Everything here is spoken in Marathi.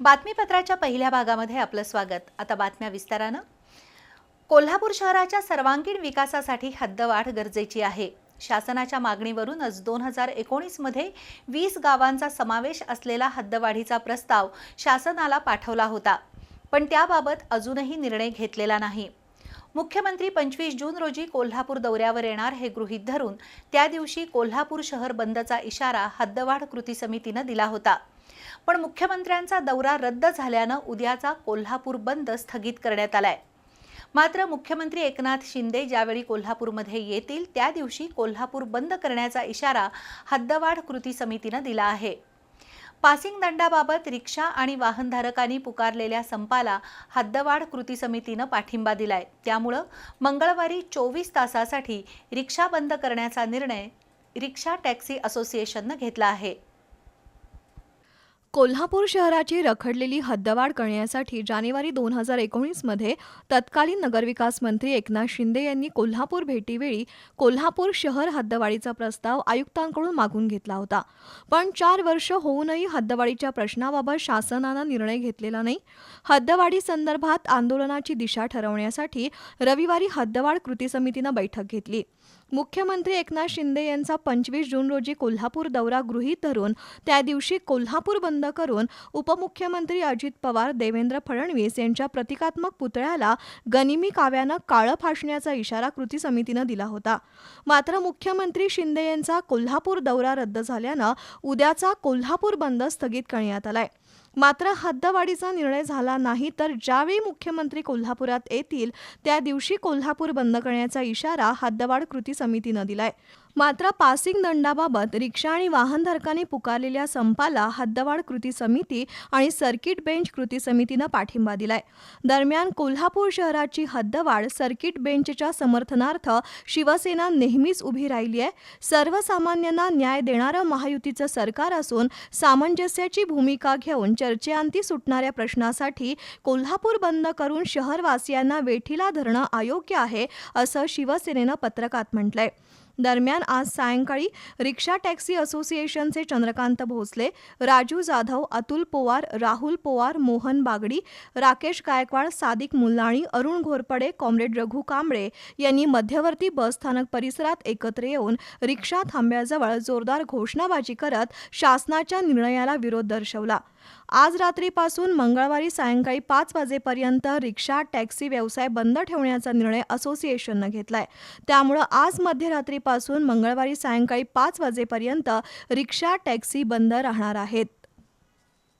बातमीपत्राच्या पहिल्या भागामध्ये आपलं स्वागत. आता बातम्या विस्तारानं. कोल्हापूर शहराच्या सर्वांगीण विकासासाठी हद्दवाढ गरजेची आहे. शासनाच्या मागणीवरूनच दोन हजार एकोणीसमध्ये वीस गावांचा समावेश असलेला हद्दवाढीचा प्रस्ताव शासनाला पाठवला होता. पण त्याबाबत अजूनही निर्णय घेतलेला नाही. मुख्यमंत्री पंचवीस जून रोजी कोल्हापूर दौऱ्यावर येणार हे गृहीत धरून त्या दिवशी कोल्हापूर शहर बंदचा इशारा हद्दवाढ कृती समितीनं दिला होता. पण मुख्यमंत्र्यांचा दौरा रद्द झाल्यानं उद्याचा कोल्हापूर बंद स्थगित करण्यात आलाय. मात्र मुख्यमंत्री एकनाथ शिंदे ज्यावेळी कोल्हापूरमध्ये येतील त्या दिवशी कोल्हापूर बंद करण्याचा इशारा हद्दवाढ कृती समितीनं दिला आहे. पासिंग दंडाबाबत रिक्षा आणि वाहनधारकांनी पुकारलेल्या संपाला हद्दवाढ कृती समितीनं पाठिंबा दिलाय. त्यामुळं मंगळवारी चोवीस तासासाठी रिक्षा बंद करण्याचा निर्णय रिक्षा टॅक्सी असोसिएशननं घेतला आहे. कोल्हापूर शहराची रखडलेली हद्दवाढ करण्यासाठी जानेवारी दोन हजार एकोणीसमध्ये तत्कालीन नगरविकास मंत्री एकनाथ शिंदे यांनी कोल्हापूर भेटीवेळी कोल्हापूर शहर हद्दवाढीचा प्रस्ताव आयुक्तांकडून मागून घेतला होता. पण चार वर्ष होऊनही हद्दवाढीच्या प्रश्नाबाबत शासनानं निर्णय घेतलेला नाही. हद्दवाढी संदर्भात आंदोलनाची दिशा ठरवण्यासाठी रविवारी हद्दवाढ कृती समितीनं बैठक घेतली. मुख्यमंत्री एकनाथ शिंदे यांचा पंचवीस जून रोजी कोल्हापूर दौरा गृहीत धरून त्या दिवशी कोल्हापूर बंद करून उपमुख्यमंत्री अजित पवार देवेंद्र फडणवीस यांच्या प्रतिकात्मक पुतळ्याला गनिमी काव्यानं काळं फासण्याचा इशारा कृती समितीनं दिला होता. मात्र मुख्यमंत्री शिंदे यांचा कोल्हापूर दौरा रद्द झाल्यानं उद्याचा कोल्हापूर बंद स्थगित करण्यात आलाय. मात्र हद्दवाढीचा निर्णय झाला नाही तर ज्यावेळी मुख्यमंत्री कोल्हापुरात येतील त्या दिवशी कोल्हापूर बंद करण्याचा इशारा हद्दवाढ कृती समितीनं दिलाय. मात्र पासिंग दंडाबाबत रिक्षा आणि वाहनधारकांनी पुकारलेल्या संपाला हद्दवाढ कृती समिती आणि सर्किट बेंच कृती समितीनं पाठिंबा दिलाय. दरम्यान कोल्हापूर शहराची हद्दवाढ सर्किट बेंचच्या समर्थनार्थ शिवसेना नेहमीच उभी राहिली आहे. सर्वसामान्यांना न्याय देणारं महायुतीचं सरकार असून सामंजस्याची भूमिका घेऊन चर्चेअंती सुटणाऱ्या प्रश्नासाठी कोल्हापूर बंद करून शहरवासियांना वेठीला धरणं अयोग्य आहे असं शिवसेनेनं पत्रकात म्हटलंय. दरम्यान आज सायंकाळी रिक्षा टॅक्सी असोसिएशनचे चंद्रकांत भोसले राजू जाधव अतुल पोवार राहुल पोवार मोहन बागडी राकेश गायकवाड सादिक मुल्लाणी अरुण घोरपडे कॉम्रेड रघु कांबळे यांनी मध्यवर्ती बसस्थानक परिसरात एकत्र येऊन रिक्षा थांब्याजवळ जोरदार घोषणाबाजी करत शासनाच्या निर्णयाला विरोध दर्शवला. आज रात्रीपासून मंगळवारी सायंकाळी पाच वाजेपर्यंत रिक्षा टॅक्सी व्यवसाय बंद ठेवण्याचा निर्णय असोसिएशननं घेतलाय. त्यामुळं आज मध्यरात्रीपासून मंगळवारी सायंकाळी पाच वाजेपर्यंत रिक्षा टॅक्सी बंद राहणार आहेत.